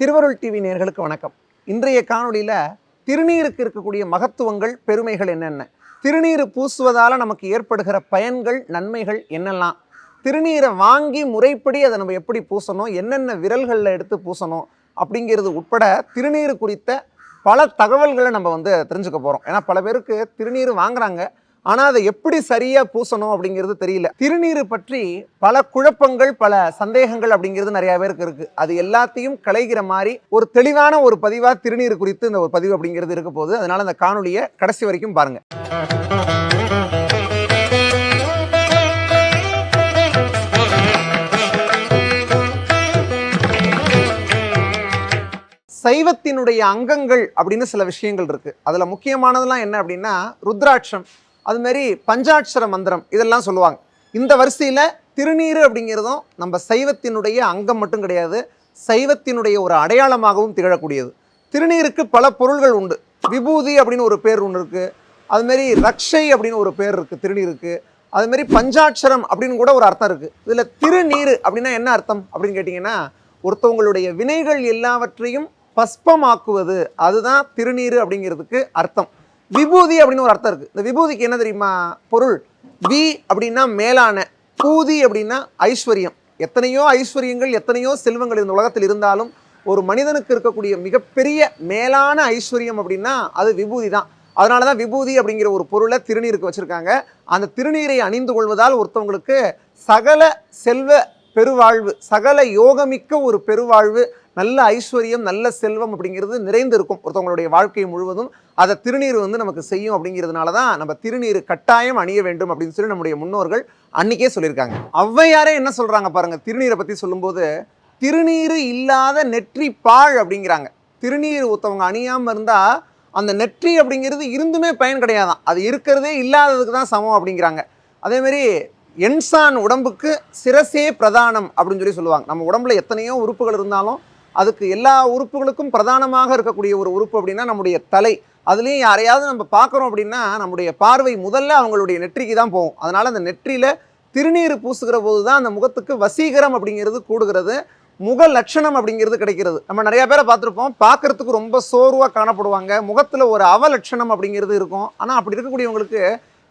திருவருள் டிவி நேர்களுக்கு வணக்கம். இன்றைய காணொளியில் திருநீருக்கு இருக்கக்கூடிய மகத்துவங்கள் பெருமைகள் என்னென்ன? திருநீர் பூசுவதால் நமக்கு ஏற்படுகிற பயன்கள் நன்மைகள் என்னெல்லாம்? திருநீரை வாங்கி முறைப்படி அதை நம்ம எப்படி பூசணும்? என்னென்ன விரல்களில் எடுத்து பூசணும்? அப்படிங்கிறது உட்பட திருநீர் குறித்த பல தகவல்களை நம்ம வந்து தெரிஞ்சுக்க போகிறோம் ஏன்னா பல பேருக்கு திருநீர் வாங்குறாங்க. ஆனால் அதை எப்படி சரியாக பூசணும் அப்படிங்கிறது தெரியல. திருநீர் பற்றி பல குழப்பங்கள் பல சந்தேகங்கள் அப்படிங்கிறது நிறைய பேருக்கு இருக்குது அது எல்லாத்தையும் களைகிற மாதிரி ஒரு தெளிவான ஒரு பதிவாக திருநீர் குறித்து இந்த ஒரு பதிவு அப்படிங்கிறது இருக்க போகுது. அதனால அந்த காணொலியை கடைசி வரைக்கும் பாருங்க. சைவத்தினுடைய அங்கங்கள் அப்படின்னு சில விஷயங்கள் இருக்கு. அதுல முக்கியமானதெல்லாம் என்ன அப்படின்னா ருத்ராட்சம். அது மாதிரி பஞ்சாட்சர மந்திரம் இதெல்லாம் சொல்லுவாங்க. இந்த வரிசையில் திருநீர் அப்படிங்கிறதும் நம்ம சைவத்தினுடைய அங்கம் மட்டும் கிடையாது சைவத்தினுடைய ஒரு அடையாளமாகவும் திகழக்கூடியது. திருநீருக்கு பல பொருள்கள் உண்டு. விபூதி அப்படின்னு ஒரு பேர் ஒன்று இருக்குது அதுமாரி ரக்ஷை அப்படின்னு ஒரு பேர் இருக்குது திருநீருக்கு. அதுமாரி பஞ்சாட்சரம் அப்படின்னு கூட ஒரு அர்த்தம் இருக்குது இதில் திருநீர் அப்படின்னா என்ன அர்த்தம் அப்படின்னு கேட்டிங்கன்னா ஒருத்தவங்களுடைய வினைகள் எல்லாவற்றையும் பஸ்பமாக்குவது. அதுதான் திருநீர் அப்படிங்கிறதுக்கு அர்த்தம். விபூதி அப்படின்னு ஒரு அர்த்தம் இருக்குது இந்த விபூதிக்கு என்ன தெரியுமா? பொருள். வி அப்படின்னா மேலான. பூதி அப்படின்னா ஐஸ்வர்யம். எத்தனையோ ஐஸ்வர்யங்கள் எத்தனையோ செல்வங்கள் இந்த உலகத்தில் இருந்தாலும் ஒரு மனிதனுக்கு இருக்கக்கூடிய மிகப்பெரிய மேலான ஐஸ்வர்யம் அப்படின்னா அது விபூதி தான். அதனால தான் விபூதி அப்படிங்கிற ஒரு பொருளை திருநீருக்கு வச்சுருக்காங்க. அந்த திருநீரை அணிந்து கொள்வதால் ஒருத்தவங்களுக்கு சகல செல்வ பெருவாழ்வு சகல யோகமிக்க ஒரு பெருவாழ்வு நல்ல ஐஸ்வர்யம் நல்ல செல்வம் அப்படிங்கிறது நிறைந்து இருக்கும் ஒருத்தவங்களுடைய வாழ்க்கை முழுவதும். அதை திருநீர் வந்து நமக்கு செய்யும் அப்படிங்கிறதுனால தான் நம்ம திருநீர் கட்டாயம் அணிய வேண்டும் அப்படின்னு சொல்லி நம்முடைய முன்னோர்கள் அன்னைக்கே சொல்லியிருக்காங்க. ஔவையாரே என்ன சொல்கிறாங்க பாருங்கள் திருநீரை பற்றி சொல்லும்போது திருநீர் இல்லாத நெற்றி பாழ் அப்படிங்கிறாங்க. திருநீர் ஒருத்தவங்க அணியாமல் இருந்தால் அந்த நெற்றி அப்படிங்கிறது இருந்துமே பயன் கிடையாதான். அது இருக்கிறதே இல்லாததுக்கு தான் சமம் அப்படிங்கிறாங்க. அதேமாரி என்சான் உடம்புக்கு சிரசே பிரதானம் அப்படின்னு சொல்லி சொல்லுவாங்க. நம்ம உடம்புல எத்தனையோ உறுப்புகள் இருந்தாலும் அதுக்கு எல்லா உறுப்புகளுக்கும் பிரதானமாக இருக்கக்கூடிய ஒரு உறுப்பு அப்படின்னா நம்முடைய தலை. அதுலேயும் யாரையாவது நம்ம பார்க்குறோம் அப்படின்னா நம்முடைய பார்வை முதல்ல அவங்களுடைய நெற்றிக்கு தான் போகும். அதனால் அந்த நெற்றியில் திருநீர் பூசுகிற போது தான் அந்த முகத்துக்கு வசீகரம் அப்படிங்கிறது கூடுகிறது. முக லட்சணம் அப்படிங்கிறது கிடைக்கிறது. நம்ம நிறைய பேரை பார்த்துருப்போம். பார்க்குறதுக்கு ரொம்ப சோர்வாக காணப்படுவாங்க. முகத்தில் ஒரு அவலட்சணம் அப்படிங்கிறது இருக்கும். ஆனால் அப்படி இருக்கக்கூடியவங்களுக்கு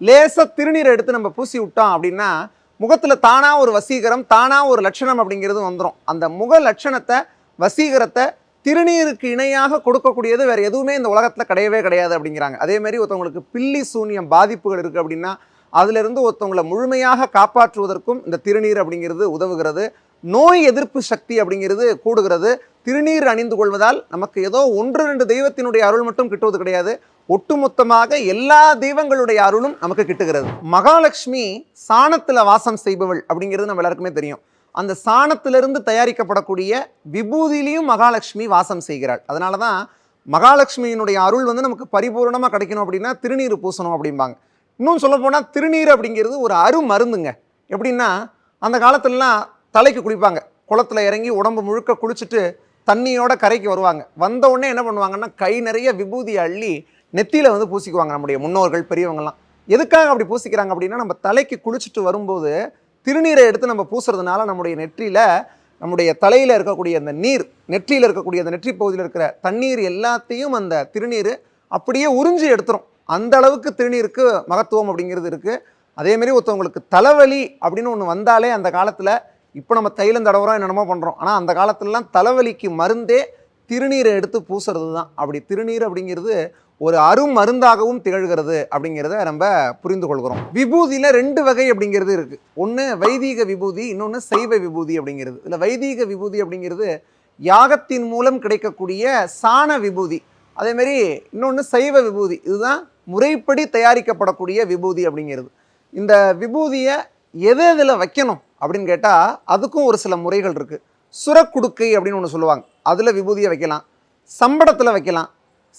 லேசாக திருநீரை எடுத்து நம்ம பூசி விட்டோம் அப்படின்னா முகத்தில் தானாக ஒரு வசீகரம் தானாக ஒரு லட்சணம் அப்படிங்கிறது வந்துடும் அந்த முக லட்சணத்தை வசீகரத்தை திருநீருக்கு இணையாக கொடுக்கக்கூடியது வேறு எதுவுமே இந்த உலகத்தில் கிடையவே கிடையாது அப்படிங்கிறாங்க. அதே மாதிரி ஒருத்தவங்களுக்கு பில்லி சூன்யம் பாதிப்புகள் இருக்குது அப்படின்னா அதிலிருந்து ஒருத்தவங்களை முழுமையாக காப்பாற்றுவதற்கும் இந்த திருநீர் அப்படிங்கிறது உதவுகிறது. நோய் எதிர்ப்பு சக்தி அப்படிங்கிறது கூடுகிறது. திருநீர் அணிந்து கொள்வதால் நமக்கு ஏதோ ஒன்று ரெண்டு தெய்வத்தினுடைய அருள் மட்டும் கிட்டுவது கிடையாது. ஒட்டுமொத்தமாக எல்லா தெய்வங்களுடைய அருளும் நமக்கு கிட்டுகிறது. மகாலட்சுமி சாணத்தில் வாசம் செய்பவள் அப்படிங்கிறது நம்ம எல்லாருக்குமே தெரியும். அந்த சாணத்திலிருந்து தயாரிக்கப்படக்கூடிய விபூதியிலையும் மகாலட்சுமி வாசம் செய்கிறாள். அதனால தான் மகாலட்சுமியினுடைய அருள் வந்து நமக்கு பரிபூர்ணமாக கிடைக்கணும் அப்படின்னா திருநீர் பூசணும் அப்படிம்பாங்க. இன்னும் சொல்ல போனால் திருநீர் அப்படிங்கிறது ஒரு அரு மருந்துங்க. எப்படின்னா அந்த காலத்துலலாம் தலைக்கு குளிப்பாங்க. குளத்துல இறங்கி உடம்பு முழுக்க குளிச்சுட்டு தண்ணியோட கரைக்கு வருவாங்க. வந்த உடனே என்ன பண்ணுவாங்கன்னா கை நிறைய விபூதி அள்ளி நெத்தியில் வந்து பூசிக்குவாங்க நம்முடைய முன்னோர்கள் பெரியவங்கலாம். எதுக்காக அப்படி பூசிக்கிறாங்க அப்படின்னா நம்ம தலைக்கு குளிச்சுட்டு வரும்போது திருநீரை எடுத்து நம்ம பூசுறதுனால நம்முடைய நெற்றியில் நம்முடைய தலையில் இருக்கக்கூடிய அந்த நீர் நெற்றியில் இருக்கக்கூடிய அந்த நெற்றி பகுதியில் இருக்கிற தண்ணீர் எல்லாத்தையும் அந்த திருநீர் அப்படியே உறிஞ்சி எடுத்துரும். அந்த அளவுக்கு திருநீருக்கு மகத்துவம் அப்படிங்கிறது இருக்குது அதேமாரி ஒருத்தவங்களுக்கு தலைவலி அப்படின்னு ஒன்று வந்தாலே அந்த காலத்தில் இப்போ நம்ம தைலம் தடவுறோம் என்னென்னமோ பண்ணுறோம் ஆனால் அந்த காலத்துலலாம் தலைவலிக்கு மருந்தே திருநீரை எடுத்து பூசுறது தான் அப்படி திருநீர் அப்படிங்கிறது ஒரு அரும் மருந்தாகவும் திகழ்கிறது அப்படிங்கிறத நம்ம புரிந்து கொள்கிறோம் விபூதியில் ரெண்டு வகை அப்படிங்கிறது இருக்குது ஒன்று வைதீக விபூதி இன்னொன்று சைவ விபூதி அப்படிங்கிறது. இல்லை வைதீக விபூதி அப்படிங்கிறது யாகத்தின் மூலம் கிடைக்கக்கூடிய சாண விபூதி. அதேமாரி இன்னொன்று சைவ விபூதி. இதுதான் முறைப்படி தயாரிக்கப்படக்கூடிய விபூதி அப்படிங்கிறது. இந்த விபூதியை எது இதில் வைக்கணும் அப்படின்னு கேட்டால் அதுக்கும் ஒரு சில முறைகள் இருக்குது சுரக்குடுக்கை அப்படின்னு ஒன்று சொல்லுவாங்க. அதில் விபூதியை வைக்கலாம். சம்படத்தில் வைக்கலாம்.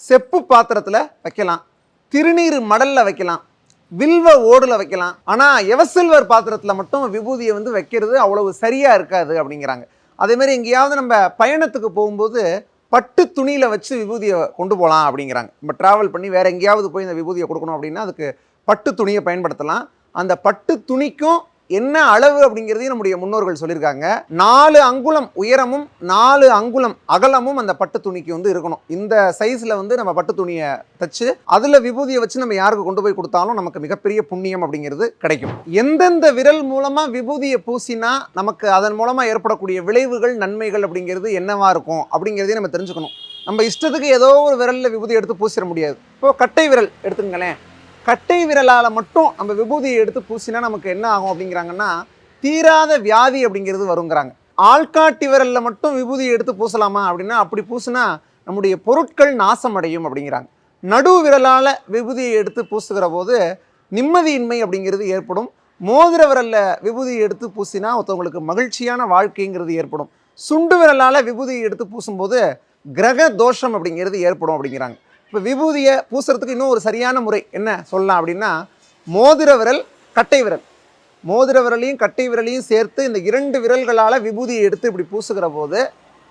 செப்பு பாத்திரத்தில் வைக்கலாம். திருநீர் மடலில் வைக்கலாம். வில்வ ஓடில் வைக்கலாம். ஆனால் எவசில்வர் பாத்திரத்தில் மட்டும் விபூதியை வந்து வைக்கிறது அவ்வளவு சரியாக இருக்காது அப்படிங்கிறாங்க. அதேமாரி எங்கேயாவது நம்ம பயணத்துக்கு போகும்போது பட்டு துணியில் வச்சு விபூதியை கொண்டு போகலாம் அப்படிங்கிறாங்க. நம்ம ட்ராவல் பண்ணி வேறு எங்கேயாவது போய் இந்த விபூதியை கொடுக்கணும் அப்படின்னா அதுக்கு பட்டு துணியை பயன்படுத்தலாம். அந்த பட்டு துணிக்கும் என்ன அளவு அப்படிங்கிறதையும் நம்முடைய முன்னோர்கள் சொல்லியிருக்காங்க. நாலு அங்குலம் உயரமும் நாலு அங்குலம் அகலமும் அந்த பட்டு துணிக்கு வந்து இருக்கணும். இந்த சைஸில் வந்து நம்ம பட்டு துணியை தச்சு அதில் விபூதியை வச்சு நம்ம யாருக்கு கொண்டு போய் கொடுத்தாலும் நமக்கு மிகப்பெரிய புண்ணியம் அப்படிங்கிறது கிடைக்கும். எந்தெந்த விரல் மூலமாக விபூதியை பூசினா நமக்கு அதன் மூலமாக ஏற்படக்கூடிய விளைவுகள் நன்மைகள் அப்படிங்கிறது என்னவா இருக்கும் அப்படிங்கிறதையும் நம்ம தெரிஞ்சுக்கணும். நம்ம இஷ்டத்துக்கு ஏதோ ஒரு விரலில் விபூதி எடுத்து பூசிட முடியாது. இப்போது கட்டை விரல் எடுத்துங்களேன் கட்டை விரலால் மட்டும் நம்ம விபூதியை எடுத்து பூசினா நமக்கு என்ன ஆகும் அப்படிங்கிறாங்கன்னா தீராத வியாதி அப்படிங்கிறது வருங்கிறாங்க. ஆள்காட்டி விரலில் மட்டும் விபூதியை எடுத்து பூசலாமா அப்படின்னா அப்படி பூசினா நம்முடைய பொருட்கள் நாசமடையும் அப்படிங்கிறாங்க. நடு விரலால் விபூதியை எடுத்து பூசுகிற போது நிம்மதியின்மை அப்படிங்கிறது ஏற்படும். மோதிர விரலில் விபூதியை எடுத்து பூசினா ஒருத்தவங்களுக்கு மகிழ்ச்சியான வாழ்க்கைங்கிறது ஏற்படும். சுண்டு விரலால் விபூதியை எடுத்து பூசும்போது கிரக தோஷம் அப்படிங்கிறது ஏற்படும் அப்படிங்கிறாங்க. இப்போ விபூதியை பூசுறதுக்கு இன்னும் ஒரு சரியான முறை என்ன சொல்லலாம் அப்படின்னா மோதிர விரல் கட்டை விரல். மோதிர விரலையும் கட்டை விரலையும் சேர்த்து இந்த இரண்டு விரல்களால் விபூதியை எடுத்து இப்படி பூசுகிற போது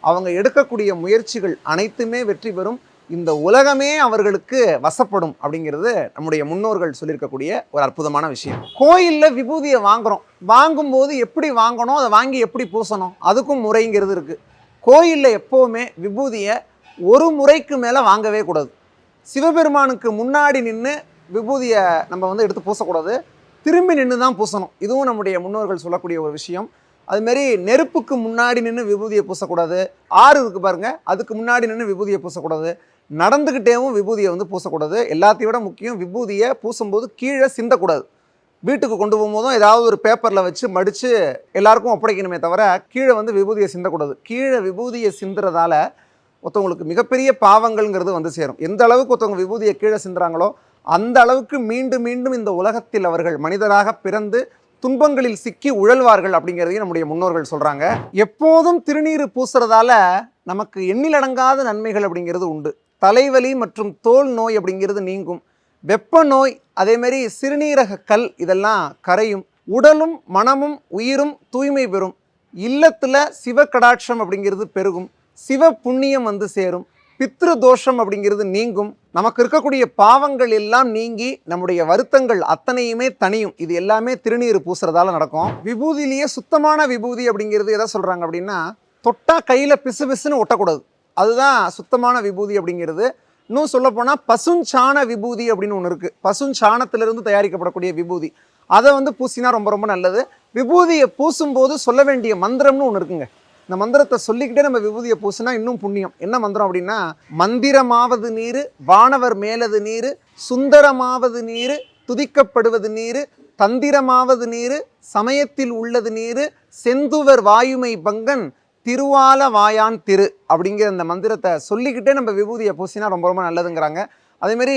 அவங்க எடுக்கக்கூடிய முயற்சிகள் அனைத்துமே வெற்றி பெறும். இந்த உலகமே அவர்களுக்கு வசப்படும் அப்படிங்கிறது நம்முடைய முன்னோர்கள் சொல்லியிருக்கக்கூடிய ஒரு அற்புதமான விஷயம். கோயிலில் விபூதியை வாங்குறோம். வாங்கும்போது எப்படி வாங்கணும்? அதை வாங்கி எப்படி பூசணும்? அதுக்கும் முறைங்கிறது இருக்குது கோயிலில் எப்போவுமே விபூதியை ஒரு முறைக்கு மேலே வாங்கவே கூடாது. சிவபெருமானுக்கு முன்னாடி நின்று விபூதியை நம்ம வந்து எடுத்து பூசக்கூடாது. திரும்பி நின்று தான் பூசணும். இதுவும் நம்முடைய முன்னோர்கள் சொல்லக்கூடிய ஒரு விஷயம். அதுமாரி நெருப்புக்கு முன்னாடி நின்று விபூதியை பூசக்கூடாது. ஆறு இருக்குது பாருங்கள் அதுக்கு முன்னாடி நின்று விபூதியை பூசக்கூடாது. நடந்துக்கிட்டேவும் விபூதியை வந்து பூசக்கூடாது. எல்லாத்தையும் விட முக்கியம் விபூதியை பூசும்போது கீழே சிந்தக்கூடாது. வீட்டுக்கு கொண்டு போகும்போதும் ஏதாவது ஒரு பேப்பரில் வச்சு மடித்து எல்லாருக்கும் ஒப்படைக்கணுமே தவிர கீழே வந்து விபூதியை சிந்தக்கூடாது. கீழே விபூதியை சிந்துறதால ஒருத்தவங்களுக்கு மிகப்பெரிய பாவங்கள்ங்கிறது வந்து சேரும். எந்த அளவுக்கு ஒருத்தவங்க விபூதியை கீழே சிந்துறாங்களோ அந்த அளவுக்கு மீண்டும் மீண்டும் இந்த உலகத்தில் அவர்கள் மனிதராக பிறந்து துன்பங்களில் சிக்கி உழல்வார்கள் அப்படிங்கிறதையும் நம்முடைய முன்னோர்கள் சொல்கிறாங்க எப்போதும் திருநீர் பூசுறதால நமக்கு எண்ணிலடங்காத நன்மைகள் அப்படிங்கிறது உண்டு. தலைவலி மற்றும் தோல் நோய் அப்படிங்கிறது நீங்கும். வெப்ப நோய் அதேமாரி சிறுநீரக கல் இதெல்லாம் கரையும். உடலும் மனமும் உயிரும் தூய்மை பெறும். இல்லத்தில் சிவகடாட்சம் அப்படிங்கிறது பெருகும். சிவ புண்ணியம் வந்து சேரும். பித்ரு தோஷம் அப்படிங்கிறது நீங்கும். நமக்கு இருக்கக்கூடிய பாவங்கள் எல்லாம் நீங்கி நம்முடைய வருத்தங்கள் அத்தனையுமே தனியும் இது எல்லாமே திருநீர் பூசுறதால நடக்கும். விபூதியிலேயே சுத்தமான விபூதி அப்படிங்கிறது எதை சொல்கிறாங்க அப்படின்னா தொட்டா கையில் பிசு பிசுன்னு ஒட்டக்கூடாது. அதுதான் சுத்தமான விபூதி அப்படிங்கிறது. இன்னும் சொல்லப்போனால் பசுஞ்சாண விபூதி அப்படின்னு ஒன்று இருக்குது பசுஞ்சாணத்திலிருந்து தயாரிக்கப்படக்கூடிய விபூதி. அதை வந்து பூசினா ரொம்ப ரொம்ப நல்லது. விபூதியை பூசும்போது சொல்ல வேண்டிய மந்திரம்னு ஒன்று இருக்குங்க. இந்த மந்திரத்தை சொல்லிக்கிட்டே நம்ம விபூதியை பூசினா இன்னும் புண்ணியம். என்ன மந்திரம் அப்படின்னா மந்திரமாவது நீர் வானவர் மேலது நீர் சுந்தரமாவது நீர் துதிக்கப்படுவது நீர் தந்திரமாவது நீர் சமயத்தில் உள்ளது நீர் செந்துவர் வாயுமை பங்கன் திருவால வாயான் திரு அப்படிங்கிற அந்த மந்திரத்தை சொல்லிக்கிட்டே நம்ம விபூதியை பூசினா ரொம்ப ரொம்ப நல்லதுங்கிறாங்க. அதேமாரி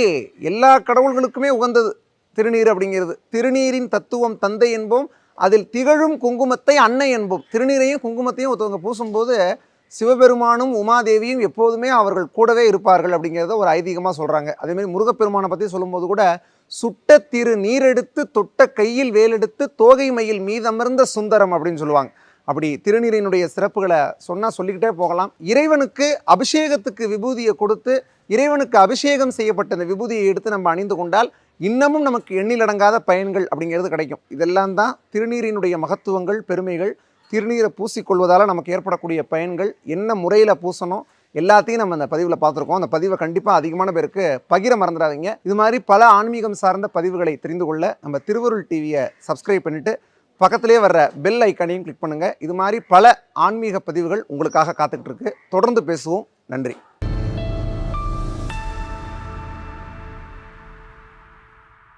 எல்லா கடவுள்களுக்குமே உகந்தது திருநீர் அப்படிங்கிறது. திருநீரின் தத்துவம் தந்தை என்போம் அதில் திகழும் குங்குமத்தை அன்னை என்போம். திருநீரையும் குங்குமத்தையும் ஒருத்தவங்க பூசும்போது சிவபெருமானும் உமாதேவியும் எப்போதுமே அவர்கள் கூடவே இருப்பார்கள் அப்படிங்கிறத ஒரு ஐதீகமாக சொல்கிறாங்க அதேமாதிரி முருகப்பெருமானை பற்றி சொல்லும்போது கூட சுட்ட திரு நீரெடுத்து தொட்ட கையில் வேலெடுத்து தோகை மயில் மீதமர்ந்த சுந்தரம் அப்படின்னு சொல்லுவாங்க. அப்படி திருநீரினுடைய சிறப்புகளை சொன்னால் சொல்லிக்கிட்டே போகலாம். இறைவனுக்கு அபிஷேகத்துக்கு விபூதியை கொடுத்து இறைவனுக்கு அபிஷேகம் செய்யப்பட்ட இந்த விபூதியை எடுத்து நம்ம அணிந்து கொண்டால் இன்னமும் நமக்கு எண்ணிலடங்காத பயன்கள் அப்படிங்கிறது கிடைக்கும். இதெல்லாம் தான் திருநீரினுடைய மகத்துவங்கள் பெருமைகள். திருநீரை பூசிக்கொள்வதால் நமக்கு ஏற்படக்கூடிய பயன்கள். என்ன முறையில் பூசணும்? எல்லாத்தையும் நம்ம அந்த பதிவில் பார்த்துருக்கோம். அந்த பதிவை கண்டிப்பாக அதிகமான பேருக்கு பகிர மறந்துடாதீங்க. இது மாதிரி பல ஆன்மீகம் சார்ந்த பதிவுகளை தெரிந்து கொள்ள நம்ம திருவருள் டிவியை சப்ஸ்கிரைப் பண்ணிவிட்டு பக்கத்திலே வர்ற பெல் ஐக்கானையும் கிளிக் பண்ணுங்கள் இது மாதிரி பல ஆன்மீக பதிவுகள் உங்களுக்காக காத்துக்கிட்டு இருக்கு. தொடர்ந்து பேசுவோம். நன்றி.